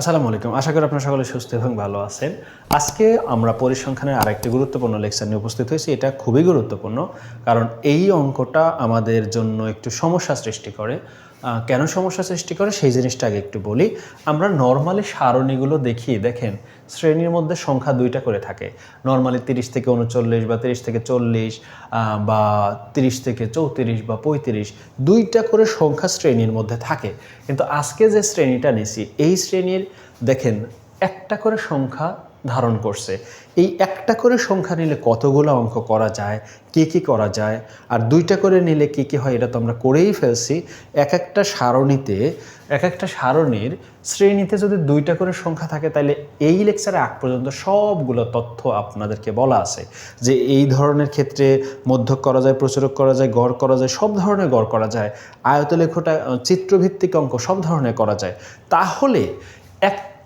আসসালামু আলাইকুম। আশা করি আপনারা সকলে সুস্থ এবং ভালো আছেন। আজকে আমরা পরিসংখ্যানের আরেকটি গুরুত্বপূর্ণ লেকচার নিয়ে উপস্থিত হয়েছি। এটা খুবই গুরুত্বপূর্ণ, কারণ এই অঙ্কটা আমাদের জন্য একটু সমস্যা সৃষ্টি করে। কেন সমস্যা সৃষ্টি করে? সেই জিনিসটা আগে একটু বলি। আমরা নর্মালি সারণীগুলো দেখি, দেখেন, শ্রেণির মধ্যে সংখ্যা দুইটা করে থাকে। নর্মালি তিরিশ থেকে উনচল্লিশ বা তিরিশ থেকে চল্লিশ বা তিরিশ থেকে চৌত্রিশ বা পঁয়ত্রিশ, দুইটা করে সংখ্যা শ্রেণির মধ্যে থাকে। কিন্তু আজকে যে শ্রেণীটা নিছি এই শ্রেণির, দেখেন, একটা করে সংখ্যা ধারণ করছে। এই একটা করে সংখ্যা নিলে কতগুলো অঙ্ক করা যায়? কি কি করা যায়? আর দুইটা করে নিলে কি কি হয় এটা তো আমরা করেই ফেলছি। এক একটা সারণীতে এক একটা সারণীর শ্রেণীতে যদি দুইটা করে সংখ্যা থাকে তাহলে এই লেকচারে আগ পর্যন্ত সবগুলো তথ্য আপনাদেরকে বলা আছে। যে এই ধরনের ক্ষেত্রে মধ্যক করা যায় প্রচুরক করা যায় গড় করা যায় সব ধরনের গড় করা যায়। আয়তলেখটা আহ, চিত্রভিত্তিক অঙ্ক সব ধরনের করা যায়। তাহলে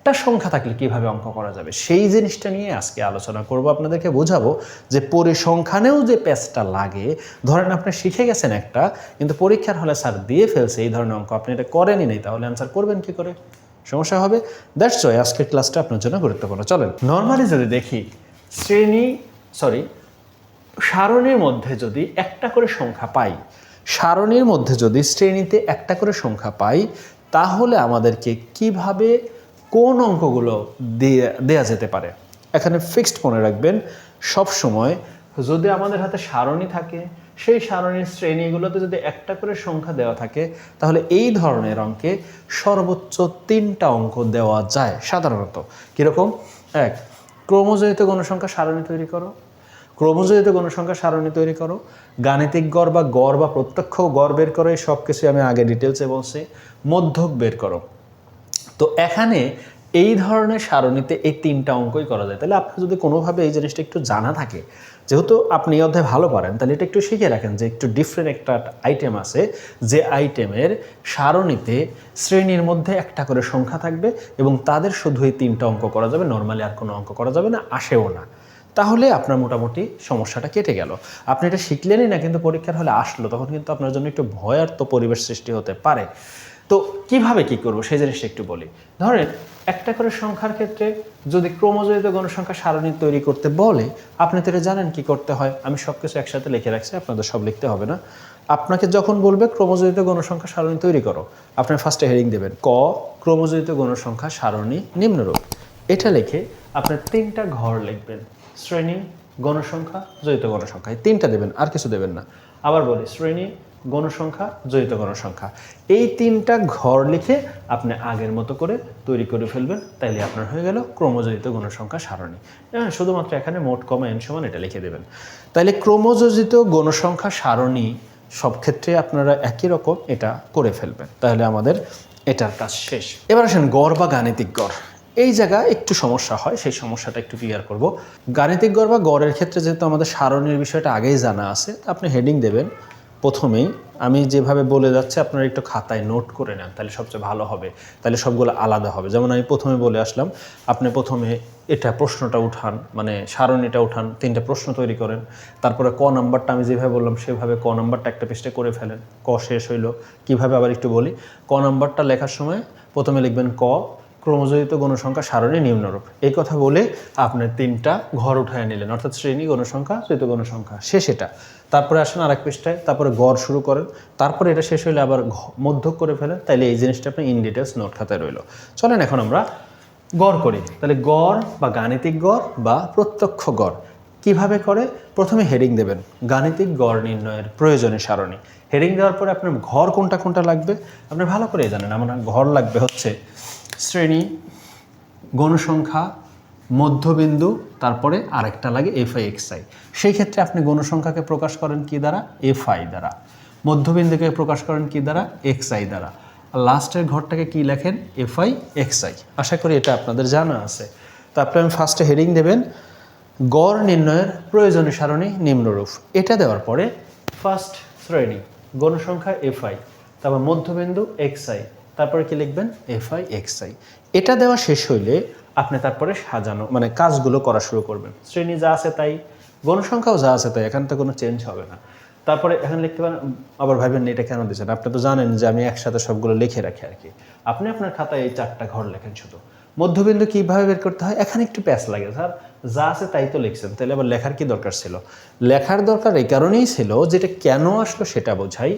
একটা সংখ্যা থাকলে কীভাবে অঙ্ক করা যাবে, সেই জিনিসটা নিয়ে আজকে আলোচনা করব। আপনাদেরকে বোঝাবো যে পরিসংখ্যানেও যে প্যাচটা লাগে, ধরেন আপনি শিখে গেছেন একটা, কিন্তু পরীক্ষার হলে স্যার দিয়ে ফেলছে এই ধরনের অঙ্ক, আপনি এটা করেনই নেই, তাহলে অ্যান্সার করবেন কি করে? সমস্যা হবে? দ্যাটস ওয়াই আজকের ক্লাসটা আপনার জন্য গুরুত্বপূর্ণ। চলেন নর্মালি যদি দেখি, শ্রেণি সরি সারণীর মধ্যে যদি একটা করে সংখ্যা পাই, সারণীর মধ্যে যদি শ্রেণীতে একটা করে সংখ্যা পাই, তাহলে আমাদেরকে কীভাবে কোন অঙ্কগুলো দিয়ে, দেয়া যেতে পারে? এখানে ফিক্সড মনে রাখবেন সব সময় যদি আমাদের হাতে সারণী থাকে, সেই সারণীর শ্রেণীগুলোতে যদি একটা করে সংখ্যা দেওয়া থাকে, তাহলে এই ধরনের অঙ্কে সর্বোচ্চ তিনটা অঙ্ক দেওয়া যায় সাধারণত। কীরকম? এক ক্রমজয়িত গণসংখ্যা সারণী তৈরি করো। ক্রমজয়িত গণসংখ্যা সারণী তৈরি করো। গাণিতিক গড় বা গড় বা প্রত্যক্ষ গড় বের করো এই সব কিছু আমি আগে ডিটেলসে বলছি। মধ্যক বের করো। তো এখানে এই ধরনের সারণীতে এই তিনটা অঙ্কই করা যায়। তাহলে আপনার যদি কোনোভাবে এই জিনিসটা একটু জানা থাকে, যেহেতু আপনি এই অধ্যায় ভালো পারেন, তাহলে এটা একটু শিখে রাখেন যে একটু ডিফারেন্ট একটা আইটেম আছে, যে আইটেমের সারণীতে শ্রেণির মধ্যে একটা করে সংখ্যা থাকবে এবং তাদের শুধু এই তিনটা অঙ্ক করা যাবে নর্মালি আর কোনো অঙ্ক করা যাবে না, আসেও না। তাহলে আপনার মোটামুটি সমস্যাটা কেটে গেল। আপনি এটা শিখলেনই না, কিন্তু পরীক্ষার হলে আসলো, তখন কিন্তু আপনার জন্য একটু ভয়ার্থ পরিবেশ সৃষ্টি হতে পারে। তো কীভাবে কি করব সেই জিনিসটা একটু বলি। ধরেন, একটা করে সংখ্যার ক্ষেত্রে যদি ক্রমজয়িত গণসংখ্যা সারণী তৈরি করতে বলে, আপনি তো জানেন কি করতে হয়? আমি সব কিছু একসাথে লিখে রাখছি, আপনাদের সব লিখতে হবে না। আপনাকে যখন বলবে ক্রমজয়িত গণসংখ্যা সারণী তৈরি করো, আপনি ফার্স্টে হেডিং দেবেন, ক ক্রমজয়িত গণসংখ্যা সারণী নিম্নরূপ। এটা লিখে আপনার তিনটা ঘর লিখবেন, শ্রেণি, গণসংখ্যা, জড়িত গণসংখ্যা। এই তিনটা দেবেন, আর কিছু দেবেন না। আবার বলি, শ্রেণি গণসংখ্যা, জড়িত গণসংখ্যা। এই তিনটা ঘর লিখে আপনি আগের মতো করে তৈরি করে ফেলবেন, তাইলে আপনার হয়ে গেল ক্রমজয়িত গণসংখ্যা সারণী। হ্যাঁ শুধুমাত্র এখানে মোট কমা এন সমান এটা লিখে দেবেন। তাইলে ক্রমযোজিত গণসংখ্যা সারণী সব ক্ষেত্রে আপনারা একই রকম এটা করে ফেলবেন। তাহলে আমাদের এটার কাজ শেষ। এবার আসেন গড় বা গাণিতিক গড়। এই জায়গা একটু সমস্যা হয়, সেই সমস্যাটা একটু ক্লিয়ার করব। গাণিতিক গড় বা গড়ের ক্ষেত্রে যেহেতু আমাদের সারণীর বিষয়টা আগেই জানা আছে আপনি হেডিং দেবেন প্রথমেই আমি যেভাবে বলে যাচ্ছি, আপনারা একটু খাতায় নোট করে নেন, তাহলে সবচেয়ে ভালো হবে। তাহলে সবগুলো আলাদা হবে। যেমন আমি প্রথমে বলে আসলাম, আপনি প্রথমে এটা প্রশ্নটা উঠান মানে সারণীটা উঠান, তিনটা প্রশ্ন তৈরি করেন। তারপরে ক নাম্বারটা আমি যেভাবে বললাম, সেভাবে ক নাম্বারটা একটা পৃষ্ঠে করে ফেলেন। ক শেষ হইল। কীভাবে আবার একটু বলি? ক নাম্বারটা লেখার সময় প্রথমে লিখবেন ক ক্রমজয়িত গণসংখ্যা সারণী নিম্নরূপ। এই কথা বলে আপনি তিনটা ঘর উঠায় নিলেন। অর্থাৎ শ্রেণি গণসংখ্যা জৈত গণসংখ্যা। শেষ এটা। তারপরে আসেন আরেক পৃষ্ঠায়, তারপরে গড় শুরু করেন। তারপরে এটা শেষ হলে আবার মধ্যক করে ফেলেন। তাইলে এই জিনিসটা আপনি ইন ডিটেলস নোট খাতায় রইল। চলেন এখন আমরা গড় করি। তাহলে গড় বা গাণিতিক গড় বা প্রত্যক্ষ গড় কীভাবে করে? প্রথমে হেডিং দেবেন। গাণিতিক গড় নির্ণয়ের প্রয়োজনে সারণী। হেডিং দেওয়ার পরে আপনার ঘর কোনটা কোনটা লাগবে? আপনি ভালো করে জানেন। আমার ঘর লাগবে হচ্ছে শ্রেণি, গণসংখ্যা, মধ্যবিন্দু, তারপরে আরেকটা লাগে এফ আই এক্স আই সেই ক্ষেত্রে আপনি গণসংখ্যাকে প্রকাশ করেন কি দ্বারা? এফ আই দ্বারা। মধ্যবিন্দুকে প্রকাশ করেন কি দ্বারা? এক্স আই দ্বারা। আর লাস্টের ঘরটাকে কি লেখেন? এফ আই এক্স আই আশা করি এটা আপনাদের জানা আছে। তারপরে আমি ফার্স্টে হেডিং দেবেন, গড় নির্ণয়ের প্রয়োজনীয় সারণী নিম্নরূপ। এটা দেওয়ার পরে ফার্স্ট শ্রেণি, গণসংখ্যা এফ আই তারপর মধ্যবিন্দু এক্স আই তারপরে কি লিখবেন? এফ আই এক্স আই এটা দেওয়া শেষ হইলে আপনি তারপরে সাজানো মানে কাজগুলো করা শুরু করবেন। শ্রেণি যা আছে তাই, গণসংখ্যাও যা আছে তাই, এখান থেকে কোনো চেঞ্জ হবে না। তারপরে এখানে লিখতে পারেন, আবার ভাবেন এটা কেন দিচ্ছেন? আপনি তো জানেন যে আমি একসাথে সবগুলো লিখে রাখি আর কি। আপনি আপনার খাতায় এই চারটা ঘর লেখেন শুধু। মধ্যবিন্দু কীভাবে বের করতে হয়? এখানে একটু প্যাচ লাগে, স্যার। যা আছে তাই তো লিখছেন। তাহলে আবার লেখার কি দরকার ছিল? লেখার দরকার এই কারণেই ছিল, যেটা কেন আসলো সেটা বোঝাই।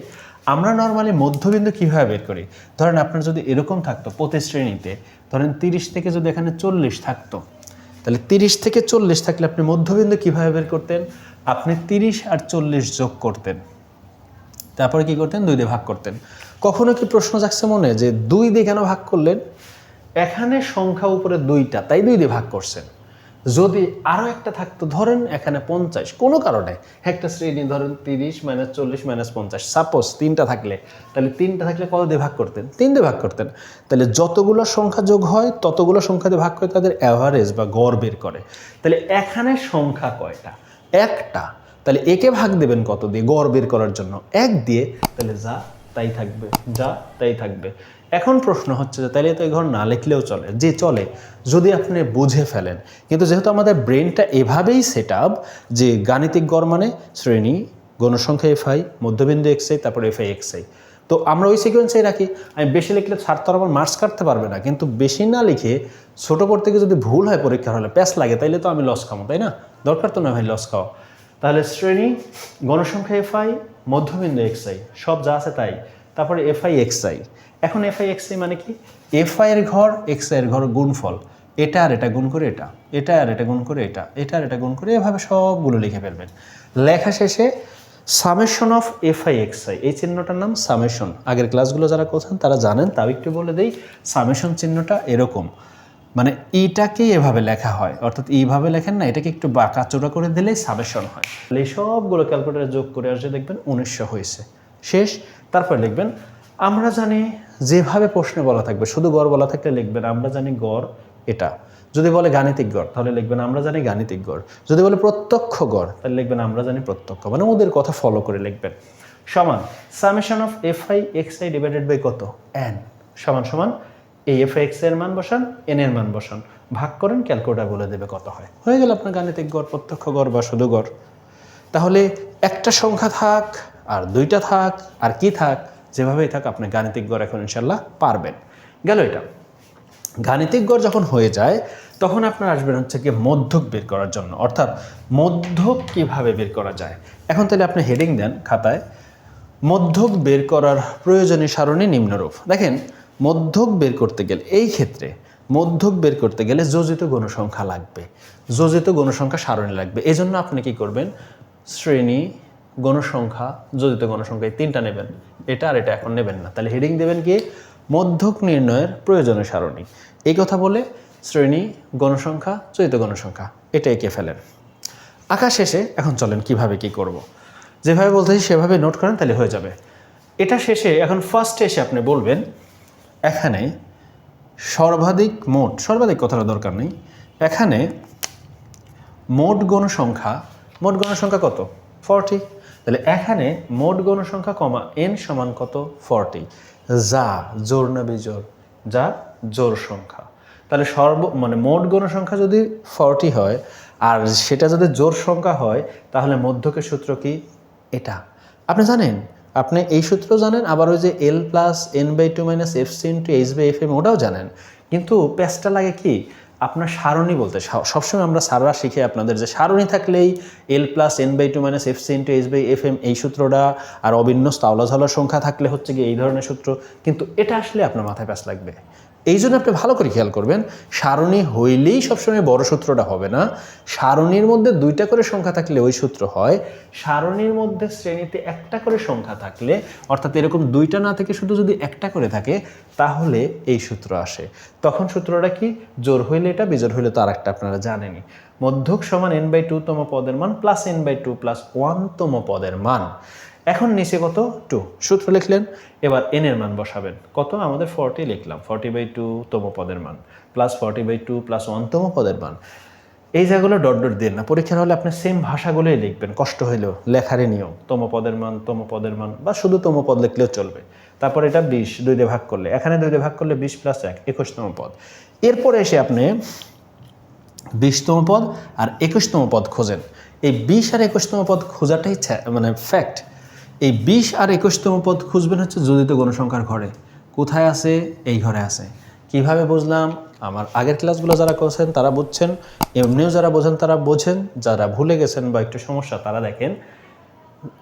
আমরা নর্মালি মধ্যবিন্দু কীভাবে বের করি? ধরেন আপনার যদি এরকম থাকতো প্রতি শ্রেণীতে, ধরেন তিরিশ থেকে যদি এখানে চল্লিশ থাকতো, তাহলে তিরিশ থেকে চল্লিশ থাকলে আপনি মধ্যবিন্দু কীভাবে বের করতেন? আপনি তিরিশ আর চল্লিশ যোগ করতেন। তারপরে কি করতেন? দুই দিয়ে ভাগ করতেন। কখনো কি প্রশ্ন জাগছে মনে? যে দুই দিয়ে কেন ভাগ করলেন? এখানে সংখ্যা উপরে দুইটা, তাই দুই দিয়ে ভাগ করছেন। যদি আরও একটা থাকতো, ধরেন এখানে পঞ্চাশ, কোনো কারণে। একটা শ্রেণি ধরেন তিরিশ মাইনাস চল্লিশ মাইনাস পঞ্চাশ সাপোজ তিনটা থাকলে, তাহলে তিনটা থাকলে কত দিয়ে ভাগ করতেন? তিন দিয়ে ভাগ করতেন। তাহলে যতগুলো সংখ্যা যোগ হয়, ততগুলো সংখ্যা দিয়ে ভাগ করে তাদের অ্যাভারেজ বা গড় বের করে। তাহলে এখানে সংখ্যা কয়টা? একটা। তাহলে একে ভাগ দেবেন কত দিয়ে? গড় বের করার জন্য। এক দিয়ে, তাহলে যা তাই থাকবে, যা তাই থাকবে। এখন প্রশ্ন হচ্ছে যে তাইলে তো এই ঘর না লিখলেও চলে, যে চলে, যদি আপনি বুঝে ফেলেন। কিন্তু যেহেতু আমাদের ব্রেনটা এভাবেই সেট আপ যে গাণিতিক গড় মানে শ্রেণি, গণসংখ্যা এফ আই মধ্যবিন্দু এক্স আই তারপর এফ আই এক্স আই তো আমরা ওই সিকোয়েন্সেই রাখি, আমি বেশি লিখলে ছাড় তো আমার মার্কস কাটতে পারবে না, কিন্তু বেশি না লিখে ছোটো পর থেকে যদি ভুল হয় পরীক্ষার হলে প্যাস লাগে, তাইলে তো আমি লস খামো, তাই না? দরকার তো না ভাই লস খাওয়া। তাহলে শ্রেণি, গণসংখ্যা এফআই মধ্যবিন্দু এক্সআই সব যা আছে তাই। তারপরে এফআই এক্সআই এখন এফআই এক্সআই মানে কি? এফআই এর ঘর এক্সআই এর ঘর গুণফল। এটা আর এটা গুণ করে এটা। এটা আর এটা গুণ করে এটা। এটা আর এটা গুণ করে এভাবে সবগুলো লিখে ফেলবেন। লেখা শেষে সামেশন অফ এফআই এক্সআই এই চিহ্নটার নাম সামেশন আগের ক্লাসগুলো যারা করছেন, তারা জানেন, তাও একটু বলে দেই সামেশন চিহ্নটা এরকম। মানে এইটাকে এভাবে লেখা হয়। অর্থাৎ এইভাবে লেখেন না, এটাকে একটু বাঁকা চোরা করে দিলেই সাবেশন হয়। তাহলে সবগুলো ক্যালকুলেটারে যোগ করে আসলে দেখবেন উনিশশো হয়েছে। শেষ, তারপর লিখবেন, আমরা জানি যেভাবে প্রশ্নে বলা থাকবে, শুধু গড় বলা থাকলে লিখবেন, আমরা জানি গড় এটা। যদি বলে গাণিতিক গড়, তাহলে লিখবেন, আমরা জানি গাণিতিক গড়। যদি বলে প্রত্যক্ষ গড়, তাহলে লিখবেন, আমরা জানি প্রত্যক্ষ। মানে ওদের কথা ফলো করে লিখবেন। সমান summation of F I X I divided by কত? এন সমান সমান এই এফ এক্সের মান বসান এন এর মান বসান। ভাগ করেন ক্যালকুলেটার বলে দেবে কত হয়। হয়ে গেল আপনার গাণিতিক গড়, প্রত্যক্ষ গড় বা শুধু গড়। তাহলে একটা সংখ্যা থাক, আর দুইটা থাক, আর কি থাক, যেভাবেই থাক আপনি গাণিতিক গড় এখন ইনশাল্লাহ পারবেন। গেল এটা। গাণিতিক গড় যখন হয়ে যায়, তখন আপনার আসবেন হচ্ছে কি মধ্যক বের করার জন্য। অর্থাৎ মধ্যক কীভাবে বের করা যায়? এখন তাহলে আপনি হেডিং দেন খাতায়। মধ্যক বের করার প্রয়োজনীয় সারণী নিম্নরূপ। দেখেন মধ্যক বের করতে গেলে, এই ক্ষেত্রে মধ্যক বের করতে গেলে যোজিত গণসংখ্যা লাগবে। যোজিত গণসংখ্যা সারণী লাগবে। এই জন্য আপনি কি করবেন? শ্রেণি গণসংখ্যা যোজিত গণসংখ্যা এই তিনটা নেবেন। এটা আর এটা এখন নেবেন না। তাহলে হেডিং দেবেন কি? মধ্যক নির্ণয়ের প্রয়োজনীয় সারণী। এই কথা বলে শ্রেণি গণসংখ্যা যোজিত গণসংখ্যা এটা এঁকে ফেলেন। আঁকা শেষে এখন চলেন কীভাবে কি করব। যেভাবে বলতেছি সেভাবে নোট করেন, তাহলে হয়ে যাবে। এটা শেষে এখন ফার্স্টে এসে আপনি বলবেন এখানে সর্বাধিক মোট, সর্বাধিক কথাটা দরকার নেই, এখানে মোট গণসংখ্যা মোট গণসংখ্যা কত? ফর্টি। তাহলে এখানে মোট গণসংখ্যা কমা এন সমান কত? ফর্টি। যা, জোর না বিজোর? যা, জোর সংখ্যা। তাহলে সর্ব মানে মোট গণসংখ্যা যদি ফর্টি হয়, আর সেটা যদি জোর সংখ্যা হয়, তাহলে মধ্যকের সূত্র কি? এটা। আপনি জানেন আপনি এই সূত্র জানেন, আবার ওই যে L plus N by two minus F C into H by F M ওটাও জানেন। কিন্তু প্যাচটা লাগে কি? আপনার সারণী বলতে সবসময় আমরা সাররা শিখে আপনাদের যে সারণী থাকলেই L plus N by two minus F C into H by F M এই সূত্রটা, আর অবিন্যস্ত স্তাওলাঝলার সংখ্যা থাকলে হচ্ছে কি এই ধরনের সূত্র। কিন্তু এটা আসলে আপনার মাথায় প্যাচ লাগবে। এই জন্য আপনি ভালো করে খেয়াল করবেন, সারণী হইলেই সবসময় বড় সূত্রটা হবে না। সারণীর মধ্যে দুইটা করে সংখ্যা থাকলে ওই সূত্র হয়। সারণীর মধ্যে শ্রেণীতে একটা করে সংখ্যা থাকলে, অর্থাৎ এরকম দুইটা না থেকে শুধু যদি একটা করে থাকে, তাহলে এই সূত্র আসে। তখন সূত্রটা কি? জোর হইলে এটা বিজোর হইলে তো আর একটা আপনারা জানেনই। মধ্যক সমান এন বাই টু তম পদের মান plus N by two plus one তম পদের মান। এখন নিচে কত? টু সূত্র লিখলেন, এবার এন এর মান বসাবেন। কত? আমাদের ফর্টি লিখলাম। ফর্টি বাই টু তম পদের মান। Plus forty by two plus one তম পদের মান। এই জায়গাগুলো ডট ডট দিন না, পরীক্ষার হলে আপনি সেম ভাষাগুলোই লিখবেন। কষ্ট হইলেও লেখারই নিয়ম। তম পদের মান, তম পদের মান, বা শুধু তম পদ লিখলেও চলবে। তারপর এটা বিশ, দুই দিয়ে ভাগ করলে। এখানে দুই দিয়ে ভাগ করলে বিশ প্লাস এক একুশতম পদ। এরপরে এসে আপনি বিশতম পদ আর একুশতম পদ খোঁজেন। এই বিশ আর একুশতম পদ খোঁজাটাই মানে ফ্যাক্ট এই বিশ আর একুশতম পদ খুঁজবেন হচ্ছে যোজিত গণসংখ্যার ঘরে। কোথায় আছে? এই ঘরে আছে। কীভাবে বুঝলাম? আমার আগের ক্লাসগুলো যারা করছেন, তারা বুঝছেন। এমনিও যারা বোঝেন, তারা বোঝেন। যারা ভুলে গেছেন বা একটু সমস্যা, তারা দেখেন।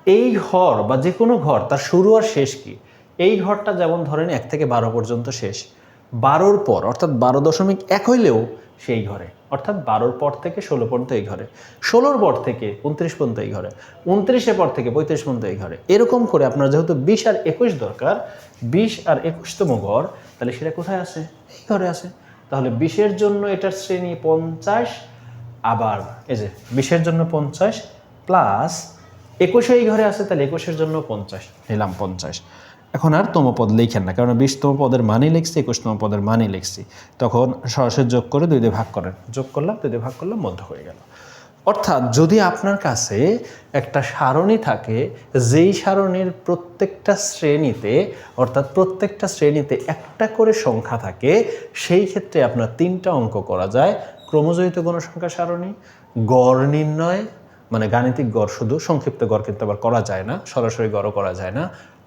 এই ঘর বা যে কোনো ঘর, তার শুরু আর শেষ কি? এই ঘরটা যেমন ধরেন এক থেকে বারো পর্যন্ত শেষ। বারোর পর, অর্থাৎ বারো দশমিক এক হইলেও সেই ঘরে। অর্থাৎ বারোর পর থেকে ষোলো পর্যন্ত এই ঘরে। ষোলোর পর থেকে উনত্রিশ পর্যন্ত এই ঘরে। উনত্রিশের পর থেকে পঁয়ত্রিশ পর্যন্ত এই ঘরে। এরকম করে আপনার যেহেতু বিশ আর একুশ দরকার, বিশ আর একুশতম ঘর, তাহলে সেটা কোথায় আছে? এই ঘরে আছে। তাহলে বিশের জন্য এটার শ্রেণি পঞ্চাশ, আবার এই যে বিশের জন্য পঞ্চাশ প্লাস একুশে এই ঘরে আছে, তাহলে একুশের জন্য পঞ্চাশ। নিলাম পঞ্চাশ। এখন আর পদ লিখেন না কারণ বিশতম পদের মানে লিখছি, একুশতম পদের মানে লিখছি। তখন সরাসরি যোগ করে দুই দিয়ে ভাগ করেন। যোগ করলাম, দুই দিয়ে ভাগ করলাম মধ্য হয়ে গেল। অর্থাৎ যদি আপনার কাছে একটা সারণী থাকে, যেই সারণীর প্রত্যেকটা শ্রেণীতে, অর্থাৎ প্রত্যেকটা শ্রেণীতে একটা করে সংখ্যা থাকে, সেই ক্ষেত্রে আপনার তিনটা অঙ্ক করা যায়। ক্রমজয়িত গণসংখ্যা সারণী, গড় নির্ণয় মানে গাণিতিক গড় শুধু, সংক্ষিপ্ত গড় কিন্তু আবার করা যায় না, সরাসরি গড়ও করা যায় না।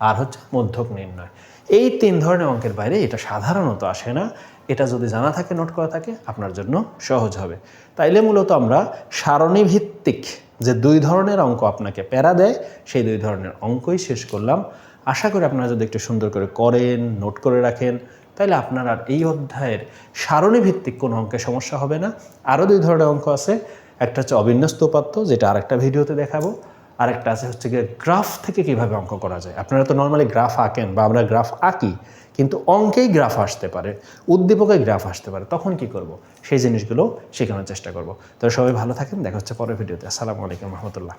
আর হচ্ছে মধ্যক নির্ণয়। এই তিন ধরনের অঙ্কের বাইরে এটা সাধারণত আসে না। এটা যদি জানা থাকে, নোট করা থাকে, আপনার জন্য সহজ হবে। তাইলে মূলত আমরা সারণীভিত্তিক যে দুই ধরনের অঙ্ক আপনাকে প্যারা দেয়, সেই দুই ধরনের অঙ্কই শেষ করলাম। আশা করি আপনারা যদি একটু সুন্দর করে করেন, নোট করে রাখেন তাহলে আপনার আর এই অধ্যায়ের সারণীভিত্তিক কোনো অঙ্কের সমস্যা হবে না। আরও দুই ধরনের অঙ্ক আছে। একটা হচ্ছে অবিন্যস্ত উপাত্ত, যেটা আরেকটা ভিডিওতে দেখাবো। আরেকটা আছে হচ্ছে গিয়ে গ্রাফ থেকে কীভাবে অঙ্ক করা যায়। আপনারা তো নর্মালি গ্রাফ আঁকেন বা আমরা গ্রাফ আঁকি, কিন্তু অঙ্কেই গ্রাফ আসতে পারে উদ্দীপকে গ্রাফ আসতে পারে। তখন কি করব? সেই জিনিসগুলো শেখানোর চেষ্টা করব। তো সবাই ভালো থাকেন, দেখা হচ্ছে পরের ভিডিওতে। আসসালামু আলাইকুম রহমতুল্লাহ।